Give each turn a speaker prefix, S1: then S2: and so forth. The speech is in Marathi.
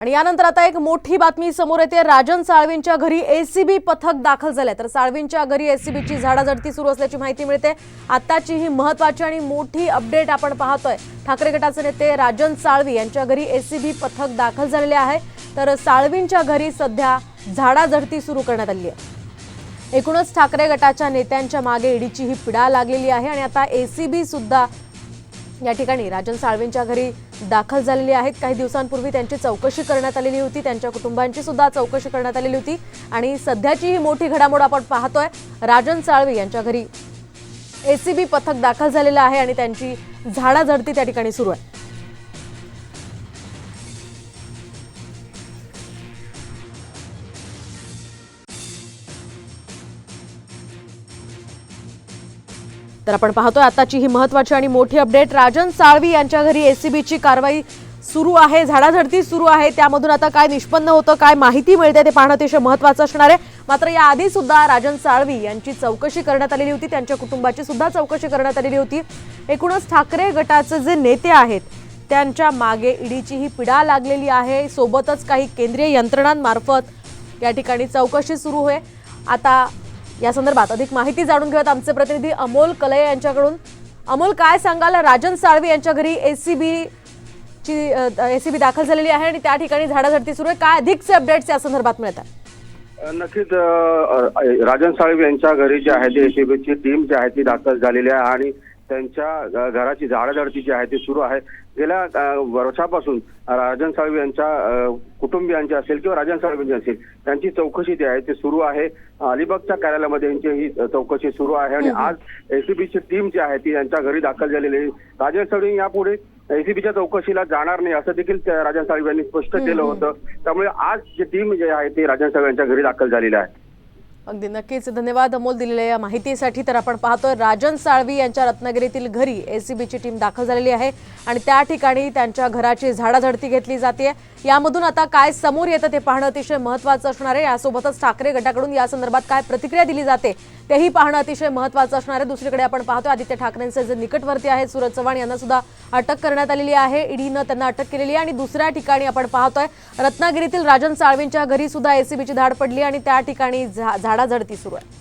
S1: आणि यानंतर आता एक मोठी बातमी समोर येते. राजन साळवींच्या घरी एसीबी पथक दाखल झालंय. तर साळवींच्या घरी एसीबीची झाडाझडती सुरू असल्याची माहिती मिळते. आताची ही महत्वाची आणि मोठी अपडेट आपण पाहतोय. ठाकरे गटाचे नेते राजन साळवी यांच्या घरी एसीबी पथक दाखल झालेले आहे. तर साळवींच्या घरी सध्या झाडाझडती सुरू करण्यात आली आहे. एकूणच ठाकरे गटाच्या नेत्यांच्या मागे ईडीची ही पिडा लागलेली आहे आणि आता एसीबी सुद्धा या ठिकाणी राजन साळवींच्या घरी दाखल झालेली आहेत. काही दिवसांपूर्वी त्यांची चौकशी करण्यात आलेली होती. त्यांच्या कुटुंबांची सुद्धा चौकशी करण्यात आलेली होती. आणि सध्याची ही मोठी घडामोड आपण पाहतोय. राजन साळवी यांच्या घरी एसीबी पथक दाखल झालेलं आहे आणि त्यांची झाडाझडती त्या ठिकाणी सुरू आहे. तर आपण पाहतोय आताची ही महत्वाची आणि मोठी अपडेट राजन साळवी यांच्या घरी एसीबीची कारवाई सुरू आहे झाडाझडती सुरू आहे. त्यामधून आता काय निष्पन्न होतं काय माहिती मिळते ते पाहणं अतिशय महत्वाचं असणार आहे. मात्र याआधी सुद्धा राजन साळवी यांची चौकशी करण्यात आलेली होती त्यांच्या कुटुंबाची सुद्धा चौकशी करण्यात आलेली होती. एकूणच ठाकरे गटाचे जे नेते आहेत त्यांच्या मागे ईडीची ही पिडा लागलेली आहे. सोबतच काही केंद्रीय यंत्रणांमार्फत या ठिकाणी चौकशी सुरू आहे. आता या संदर्भात अधिक माहिती जाणून घेऊयात आमचे प्रतिनिधी अमोल कलय यांच्याकडून. अमोल काय सांगाल? राजन साळवी यांच्या घरी एसीबी ची एसीबी दाखल झालेली आहे आणि त्या ठिकाणी झाडाझडती सुरू आहे. काय अधिकचे अपडेट्स या संदर्भात मिळतात
S2: नक्कीच राजन साळवी यांच्या घरी जी आहे ती एसीबीची टीम जी आहे ती दाखल झालेली आहे आणि त्यांच्या घराची झाडाझडती जी आहे ती सुरू आहे. गेल्या वर्षापासून राजन साळवी यांच्या कुटुंबियांची असेल किंवा राजन साळवींची असेल त्यांची चौकशी जी आहे ती सुरू आहे. अलिबागच्या कार्यालयामध्ये यांची ही चौकशी सुरू आहे आणि आज एसीबीची टीम जी आहे ती यांच्या घरी दाखल झालेली आहे. राजन साळवी यापुढे एसीबीच्या चौकशीला जाणार नाही असं देखील राजन साळवी यांनी स्पष्ट केलं होतं. त्यामुळे आज जी टीम जी आहे ती राजन साळवी यांच्या घरी दाखल झालेली आहे.
S1: अगदी नक्कीच. धन्यवाद अमोल दिलेल्या या माहितीसाठी. तर आपण पाहतोय राजन साळवी यांच्या रत्नागिरीतील घरी एसीबीची टीम दाखल झालेली आहे आणि त्या ठिकाणी त्यांच्या घराची झाडाझडती घेतली जाते यामधून आता काय समोर येतं ते पाहणं अतिशय महत्वाचं असणार आहे. यासोबतच ठाकरे गटाकडून या संदर्भात काय प्रतिक्रिया दिली जाते तेही पाहणं अतिशय महत्वाचं असणार आहे. दुसरीकडे आपण पाहतोय आदित्य ठाकरेंचे जे निकटवर्ती आहेत सुरज चव्हाण यांना सुद्धा अटक करण्यात आलेली आहे. ईडीनं त्यांना अटक केलेली आहे आणि दुसऱ्या ठिकाणी आपण पाहतोय रत्नागिरीतील राजन साळवींच्या घरी सुद्धा एसीबीची धाड पडली आणि त्या ठिकाणी झा- झाडाझडती सुरू आहे.